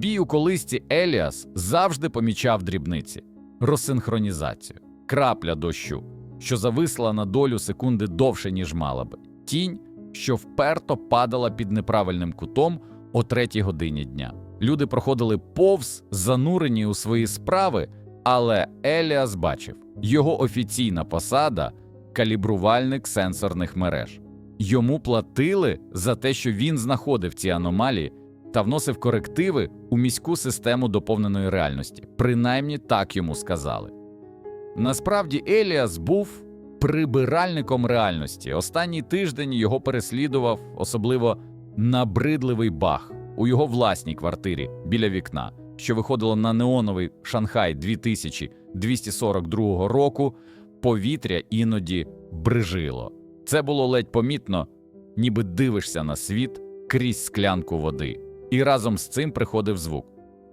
Збій у колисці Еліас завжди помічав дрібниці, розсинхронізацію, крапля дощу, що зависла на долю секунди довше, ніж мала би, тінь, що вперто падала під неправильним кутом о третій годині дня. Люди проходили повз, занурені у свої справи, але Еліас бачив його офіційна посада калібрувальник сенсорних мереж. Йому платили за те, що він знаходив ці аномалії та вносив корективи у міську систему доповненої реальності. Принаймні так йому сказали. Насправді Еліас був прибиральником реальності. Останній тиждень його переслідував особливо набридливий баг у його власній квартирі біля вікна, що виходило на неоновий Шанхай 2242 року. Повітря іноді брижило. Це було ледь помітно, ніби дивишся на світ крізь склянку води. І разом з цим приходив звук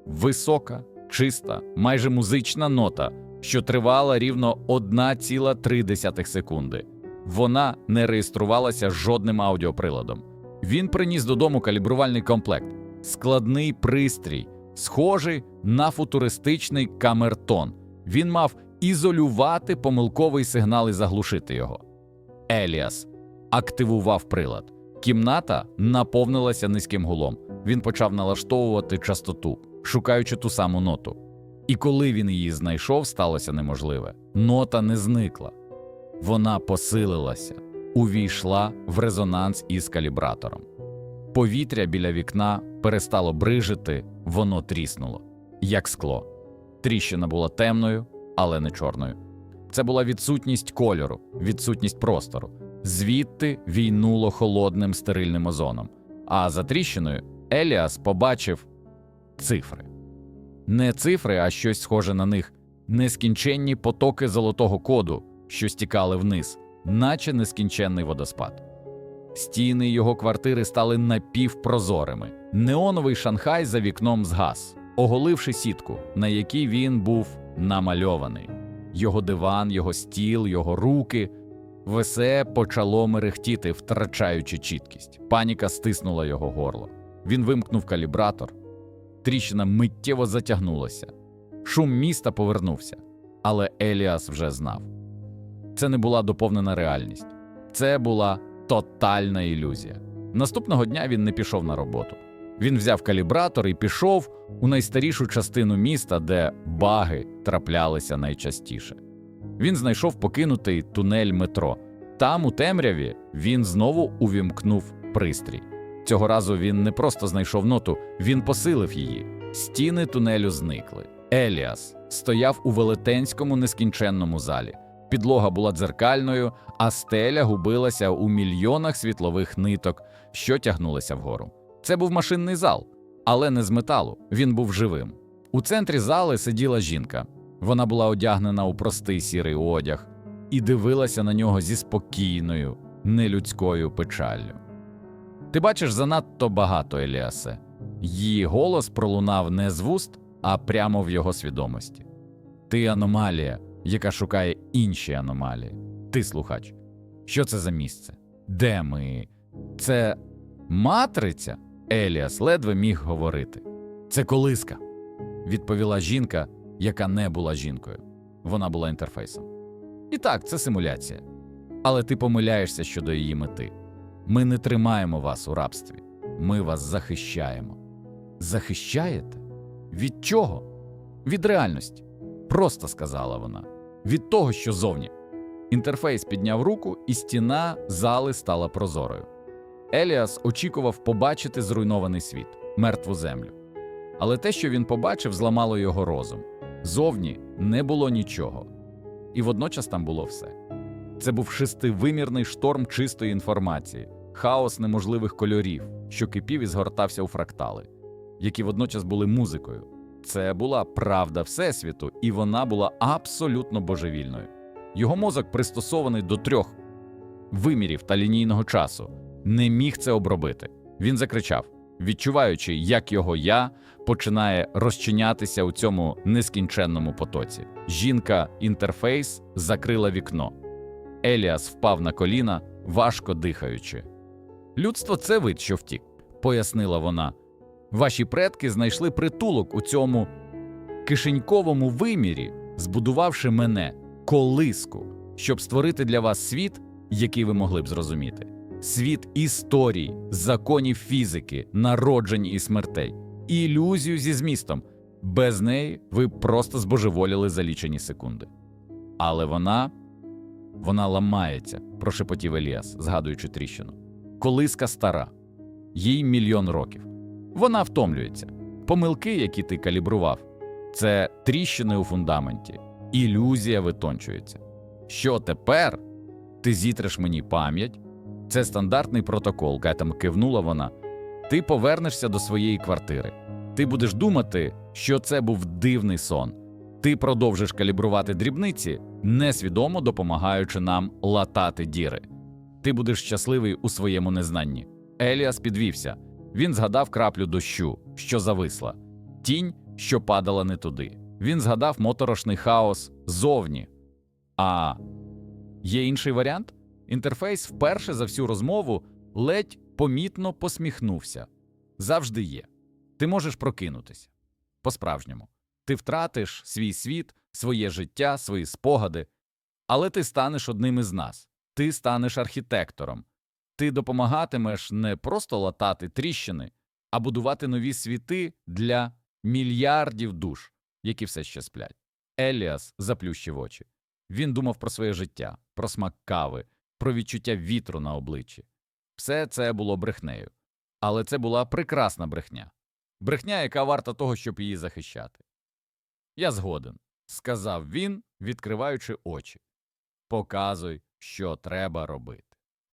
висока, чиста, майже музична нота, що тривала рівно 1,3 секунди. Вона не реєструвалася жодним аудіоприладом. Він приніс додому калібрувальний комплект, складний пристрій, схожий на футуристичний камертон. Він мав ізолювати помилковий сигнал і заглушити його. Еліас активував прилад. Кімната наповнилася низьким гулом. Він почав налаштовувати частоту, шукаючи ту саму ноту. І коли він її знайшов, сталося неможливе. Нота не зникла. Вона посилилася, увійшла в резонанс із калібратором. Повітря біля вікна перестало брижити, воно тріснуло, як скло. Тріщина була темною, але не чорною. Це була відсутність кольору, відсутність простору. Звідти війнуло холодним стерильним озоном. А за тріщиною Еліас побачив цифри. Не цифри, а щось схоже на них, нескінченні потоки золотого коду, що стікали вниз, наче нескінченний водоспад. Стіни його квартири стали напівпрозорими. Неоновий Шанхай за вікном згас, оголивши сітку, на якій він був намальований. Його диван, його стіл, його руки. Весе почало мерехтіти, втрачаючи чіткість. Паніка стиснула його горло. Він вимкнув калібратор. Тріщина миттєво затягнулася. Шум міста повернувся, але Еліас вже знав. Це не була доповнена реальність, це була тотальна ілюзія. Наступного дня він не пішов на роботу. Він взяв калібратор і пішов у найстарішу частину міста, де баги траплялися найчастіше. Він знайшов покинутий тунель метро. Там, у темряві, він знову увімкнув пристрій. Цього разу він не просто знайшов ноту, він посилив її. Стіни тунелю зникли. Еліас стояв у велетенському нескінченному залі. Підлога була дзеркальною, а стеля губилася у мільйонах світлових ниток, що тягнулися вгору. Це був машинний зал, але не з металу, він був живим. У центрі зали сиділа жінка. Вона була одягнена у простий сірий одяг і дивилася на нього зі спокійною, нелюдською печаллю. Ти бачиш занадто багато, Еліасе. Її голос пролунав не з вуст, а прямо в його свідомості. Ти аномалія, яка шукає інші аномалії. Ти слухач. Що це за місце? Де ми? Це матриця? Еліас ледве міг говорити. Це колиска, відповіла жінка, яка не була жінкою. Вона була інтерфейсом. І так, це симуляція. Але ти помиляєшся щодо її мети. Ми не тримаємо вас у рабстві, ми вас захищаємо. Захищаєте? Від чого? Від реальності. Просто сказала вона. Від того, що зовні. Інтерфейс підняв руку, і стіна зали стала прозорою. Еліас очікував побачити зруйнований світ, мертву землю. Але те, що він побачив, зламало його розум. Зовні не було нічого, і водночас там було все. Це був шестивимірний шторм чистої інформації, хаос неможливих кольорів, що кипів і згортався у фрактали, які водночас були музикою. Це була правда Всесвіту, і вона була абсолютно божевільною. Його мозок, пристосований до трьох вимірів та лінійного часу, не міг це обробити. Він закричав, відчуваючи, як його я починає розчинятися у цьому нескінченному потоці. Жінка інтерфейс закрила вікно. Еліас впав на коліна, важко дихаючи. Людство це вид, що втік, пояснила вона. Ваші предки знайшли притулок у цьому кишеньковому вимірі, збудувавши мене колиску, щоб створити для вас світ, який ви могли б зрозуміти. Світ історій, законів фізики, народжень і смертей, ілюзію зі змістом. Без неї ви просто збожеволіли за лічені секунди. Але вона, вона ламається, прошепотів Еліас, згадуючи тріщину. Колиска стара, їй мільйон років. Вона втомлюється. Помилки, які ти калібрував, це тріщини у фундаменті, ілюзія витончується. Що тепер? Ти зітреш мені пам'ять? Це стандартний протокол, Кетам кивнула вона. Ти повернешся до своєї квартири. Ти будеш думати, що це був дивний сон. Ти продовжиш калібрувати дрібниці, несвідомо допомагаючи нам латати діри. Ти будеш щасливий у своєму незнанні. Еліас підвівся. Він згадав краплю дощу, що зависла, тінь, що падала не туди. Він згадав моторошний хаос зовні. А є інший варіант? Інтерфейс вперше за всю розмову ледь помітно посміхнувся. Завжди є. Ти можеш прокинутися. По-справжньому. Ти втратиш свій світ, своє життя, свої спогади, але ти станеш одним із нас. Ти станеш архітектором. Ти допомагатимеш не просто латати тріщини, а будувати нові світи для мільярдів душ, які все ще сплять. Еліас заплющив очі. Він думав про своє життя, про смак кави, про відчуття вітру на обличчі. Все це було брехнею. Але це була прекрасна брехня. Брехня, яка варта того, щоб її захищати. Я згоден, сказав він, відкриваючи очі. Показуй, що треба робити.